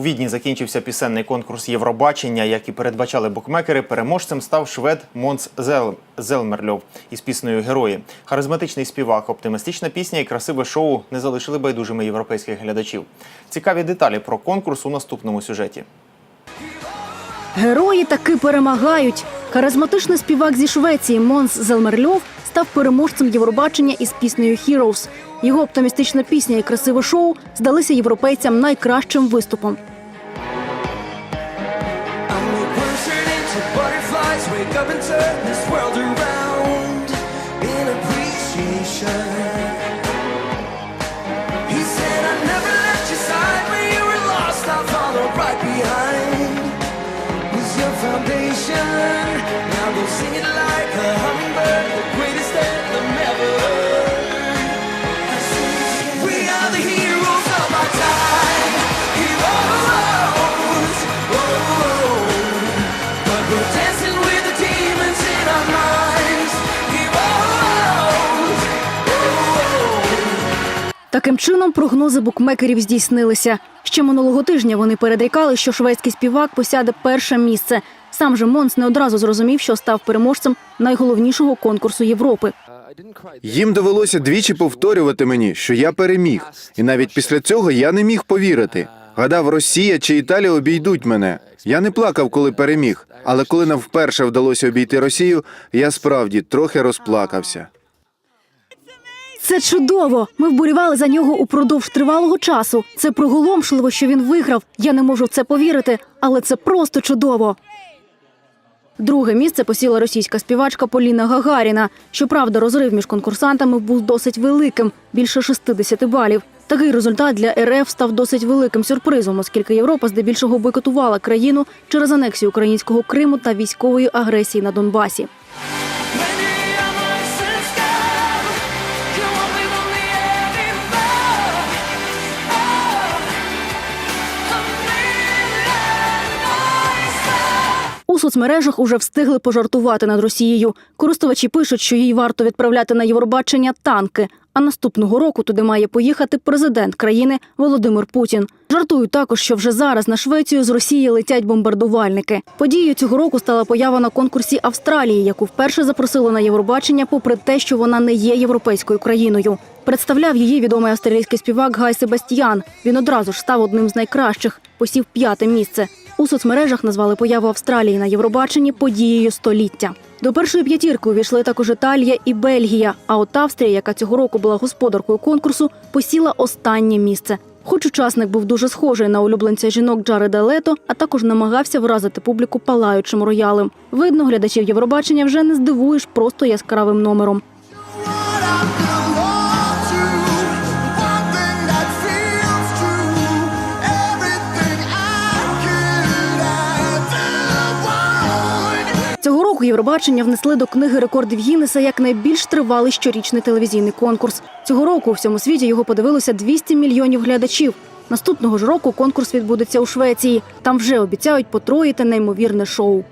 У Відні закінчився пісенний конкурс Євробачення. Як і передбачали букмекери, переможцем став швед Монс Зел... Зелмерльов із піснею Герої. Харизматичний співак, оптимістична пісня і красиве шоу не залишили байдужими європейських глядачів. Цікаві деталі про конкурс у наступному сюжеті. Герої таки перемагають. Харизматичний співак зі Швеції Монс Зелмерльов став переможцем Євробачення із піснею «Heroes». Його оптимістична пісня і красиве шоу здалися європейцям найкращим виступом. Wake up and turn this world around in appreciation. He said, I never left your side when you were lost. I'll follow right behind. Was your foundation. Now go sing it like a Таким чином, прогнози букмекерів здійснилися. Ще минулого тижня вони передрікали, що шведський співак посяде перше місце. Сам же Монс не одразу зрозумів, що став переможцем найголовнішого конкурсу Європи. Їм довелося двічі повторювати мені, що я переміг, і навіть після цього я не міг повірити. Гадав, Росія чи Італія обійдуть мене. Я не плакав, коли переміг, але коли нам вперше вдалося обійти Росію, я справді трохи розплакався. Це чудово. Ми вболівали за нього упродовж тривалого часу. Це приголомшливо, що він виграв. Я не можу в це повірити, але це просто чудово. Друге місце посіла російська співачка Поліна Гагаріна. Щоправда, розрив між конкурсантами був досить великим більше 60 балів. Такий результат для РФ став досить великим сюрпризом, оскільки Європа здебільшого бойкотувала країну через анексію українського Криму та військової агресії на Донбасі. Соцмережах уже встигли пожартувати над Росією. Користувачі пишуть, що їй варто відправляти на Євробачення танки. А наступного року туди має поїхати президент країни Володимир Путін. Жартують також, що вже зараз на Швецію з Росії летять бомбардувальники. Подією цього року стала поява на конкурсі Австралії, яку вперше запросили на Євробачення, попри те, що вона не є європейською країною. Представляв її відомий австралійський співак Гай Себастьян. Він одразу ж став одним з найкращих, посів п'яте місце. У соцмережах назвали появу Австралії на Євробаченні подією століття. До першої п'ятірки увійшли також Італія і Бельгія. А от Австрія, яка цього року була господаркою конкурсу, посіла останнє місце. Хоч учасник був дуже схожий на улюбленця жінок Джареда Лето, а також намагався вразити публіку палаючим роялем. Видно, глядачів Євробачення вже не здивуєш просто яскравим номером. Євробачення внесли до книги рекордів Гіннеса як найбільш тривалий щорічний телевізійний конкурс. Цього року у всьому світі його подивилося 200 мільйонів глядачів. Наступного ж року конкурс відбудеться у Швеції. Там вже обіцяють потроїти неймовірне шоу.